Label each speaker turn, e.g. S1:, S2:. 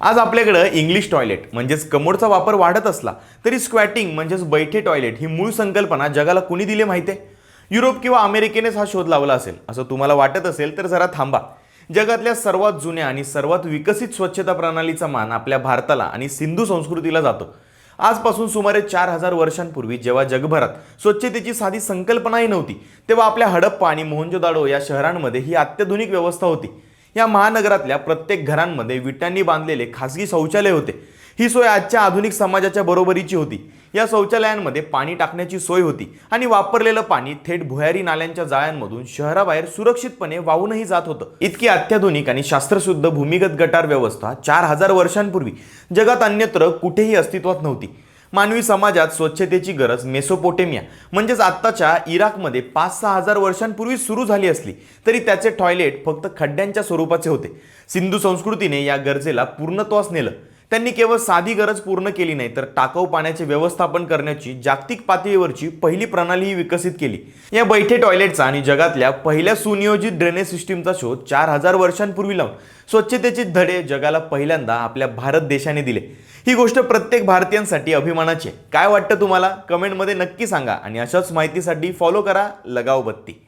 S1: आज आपल्याकडं English toilet म्हणजेच कमोडचा वापर वाढत असला तरी स्क्वॅटिंग म्हणजेच बैठे टॉयलेट ही मूळ संकल्पना जगाला कुणी दिली माहिती आहे? युरोप किंवा अमेरिकेनेच हा शोध लावला असेल. असं तुम्हाला वाटत असेल तर जरा थांबा. जगातल्या सर्वात जुन्या आणि सर्वात विकसित स्वच्छता प्रणालीचा मान आपल्या भारताला आणि सिंधू संस्कृतीला जातो. आजपासून सुमारे चार हजार वर्षांपूर्वी जेव्हा जगभरात स्वच्छतेची साधी संकल्पनाही नव्हती तेव्हा आपल्या हडप्पा आणि मोहनजोदाडो या शहरांमध्ये ही अत्याधुनिक व्यवस्था होती. या महानगरातल्या प्रत्येक घरांमध्ये विटांनी बांधलेले खासगी शौचालय होते. ही सोय आजच्या आधुनिक समाजाच्या बरोबरीची होती. या शौचालयांमध्ये पाणी टाकण्याची सोय होती आणि वापरलेलं पाणी थेट भुयारी नाल्यांच्या जाळ्यांमधून शहराबाहेर सुरक्षितपणे वाहूनही जात होतं. इतकी अत्याधुनिक आणि शास्त्रशुद्ध भूमिगत गटार व्यवस्था चार हजार वर्षांपूर्वी जगात अन्यत्र कुठेही अस्तित्वात नव्हती. मानवी समाजात स्वच्छतेची गरज मेसोपोटेमिया म्हणजेच आत्ताच्या इराकमध्ये पाच सहा हजार वर्षांपूर्वी सुरू झाली असली तरी त्याचे टॉयलेट फक्त खड्ड्यांच्या स्वरूपाचे होते. सिंधू संस्कृतीने या गरजेला पूर्णत्वास नेलं. त्यांनी केवळ साधी गरज पूर्ण केली नाही तर टाकाऊ पाण्याचे व्यवस्थापन करण्याची जागतिक पातळीवरची पहिली प्रणालीही विकसित केली. या बैठे टॉयलेटचा आणि जगातल्या पहिल्या सुनियोजित ड्रेनेज सिस्टीमचा शोध चार हजार वर्षांपूर्वी लावून स्वच्छतेचे धडे जगाला पहिल्यांदा आपल्या भारत देशाने दिले. ही गोष्ट प्रत्येक भारतीयांसाठी अभिमानाची आहे. काय वाटतं तुम्हाला? कमेंटमध्ये नक्की सांगा आणि अशाच माहितीसाठी फॉलो करा लगाव बत्ती.